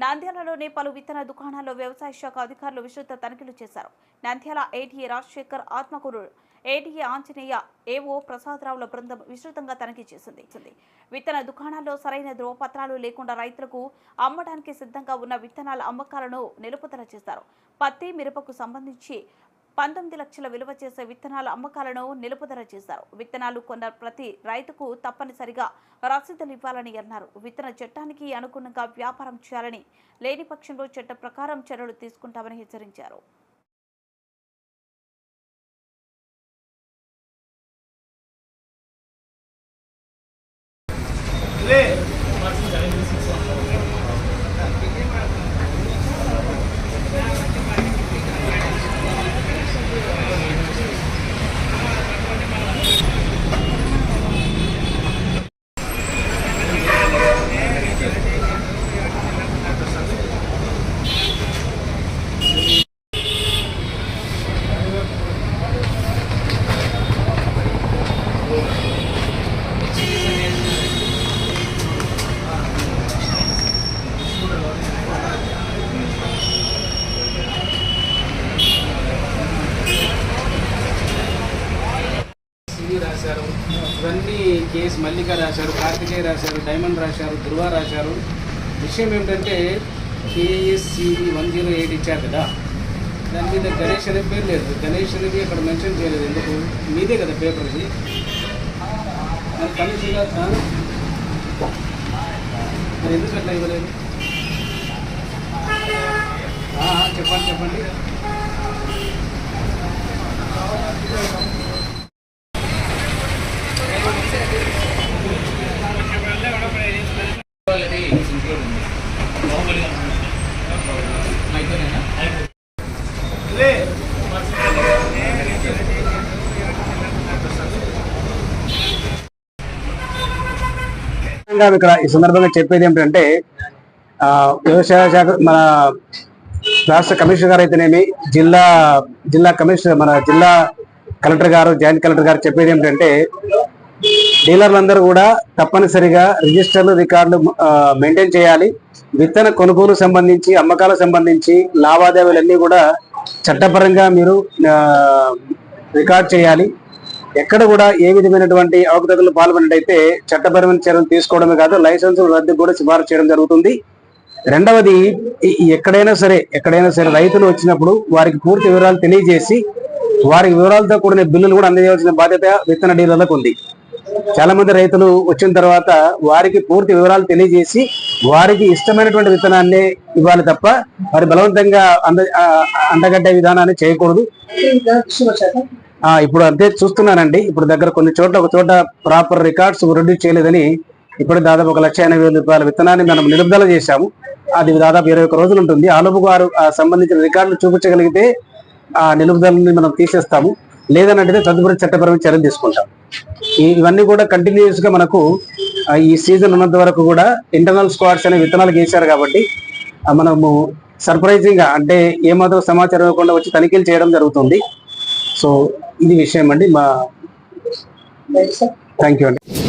నంద్యాలలోని పలు విత్తన దుకాణాల్లో వ్యవసాయ శాఖ అధికారులు విస్తృత తనిఖీలు చేశారు Nandyal ATA Rajasekhar Atmakur ATA Anjaneya AO ప్రసాదరావుల బృందం విస్తృతంగా తనిఖీ చేసింది. విత్తన దుకాణాల్లో సరైన ధ్రువపత్రాలు లేకుండా రైతులకు అమ్మడానికి సిద్ధంగా ఉన్న విత్తనాల అమ్మకాలను నిలుపుదల చేశారు పత్తి మిరపకు సంబంధించి పంతొమ్మిది లక్షల విలువ చేసే విత్తనాల అమ్మకాలను నిలుపుదల చేశారు. విత్తనాలు కొన్న ప్రతి రైతుకు తప్పనిసరిగా రసీదులు ఇవ్వాలని అన్నారు. విత్తన చట్టానికి అనుగుణంగా వ్యాపారం చేయాలని లేని పక్షంలో చట్ట ప్రకారం చర్యలు తీసుకుంటామని హెచ్చరించారు. సివి రాశారు. ఇవన్నీ కేఎస్ మల్లిక రాశారు కార్తికేయ రాశారు డైమండ్ రాశారు ధృవ రాశారు. విషయం ఏమిటంటే కేఎస్సివి వన్ జీరో ఎయిట్ ఇచ్చారు కదా. దాని మీద గణేష్ అనే పేరు లేదు. గణేష్ అనేది అక్కడ మెన్షన్ చేయలేదు. ఎందుకు? మీదే కదా పేపర్ ఇది. మరి కమిషన్గా ఆ? ఎందుకు ఇవ్వలేదు? చెప్పండి చెప్పండి. ఇక్కడ ఈ సందర్భంగా చెప్పేది ఏమిటంటే వ్యవసాయ శాఖ మన రాష్ట్ర కమిషనర్ గారు అయితేనేమి జిల్లా జిల్లా కమిషనర్ మన జిల్లా కలెక్టర్ గారు జాయింట్ కలెక్టర్ గారు చెప్పేది ఏమిటంటే డీలర్లందరూ కూడా తప్పనిసరిగా రిజిస్టర్లు రికార్డులు మెయింటైన్ చేయాలి. విత్తన కొనుగోలు సంబంధించి అమ్మకాలకు సంబంధించి లావాదేవీలన్నీ కూడా చట్టపరంగా మీరు రికార్డ్ చేయాలి. ఎక్కడ కూడా ఏ విధమైనటువంటి అవకతవకలు పాల్పడినట్టయితే చట్టపరమైన చర్యలు తీసుకోవడమే కాదు లైసెన్స్ రద్దు కూడా సిఫారసు చేయడం జరుగుతుంది. రెండవది ఎక్కడైనా సరే ఎక్కడైనా సరే రైతులు వచ్చినప్పుడు వారికి పూర్తి వివరాలు తెలియజేసి వారి వివరాలతో కూడిన బిల్లులు కూడా అందజేయాల్సిన బాధ్యత విత్తన డీలర్లకు ఉంది. చాలా మంది రైతులు వచ్చిన తర్వాత వారికి పూర్తి వివరాలు తెలియజేసి వారికి ఇష్టమైనటువంటి విత్తనాన్ని ఇవ్వాలి తప్ప వారి బలవంతంగా అంద అండగడ్డే విధానాన్ని చేయకూడదు. ఆ ఇప్పుడు అంతే చూస్తున్నానండి. ఇప్పుడు దగ్గర కొన్ని చోట్ల ఒక చోట ప్రాపర్ రికార్డ్స్ ప్రొడ్యూస్ చేయలేదని ఇప్పుడు దాదాపు ఒక లక్ష ఎనభై వేల రూపాయల విత్తనాన్ని మనం నిలుపుదల చేశాము. అది దాదాపు ఇరవై ఒక్క రోజులు ఉంటుంది. ఆలోపు వారు ఆ సంబంధించిన రికార్డులు చూపించగలిగితే ఆ నిలుపుదలని మనం తీసేస్తాము. లేదన్నట్టయితే తదుపరి చట్టపరమైన చర్యలు తీసుకుంటాం. ఇవన్నీ కూడా కంటిన్యూస్గా మనకు ఈ సీజన్ ఉన్నంత వరకు కూడా ఇంటర్నల్ స్క్వాడ్స్ అనే విత్తనాలు గీశారు కాబట్టి మనము సర్ప్రైజింగ్గా అంటే ఏమాత్రం సమాచారం ఇవ్వకుండా వచ్చి తనిఖీలు చేయడం జరుగుతుంది. సో ఇది విషయం అండి. మా థ్యాంక్ యూ అండి.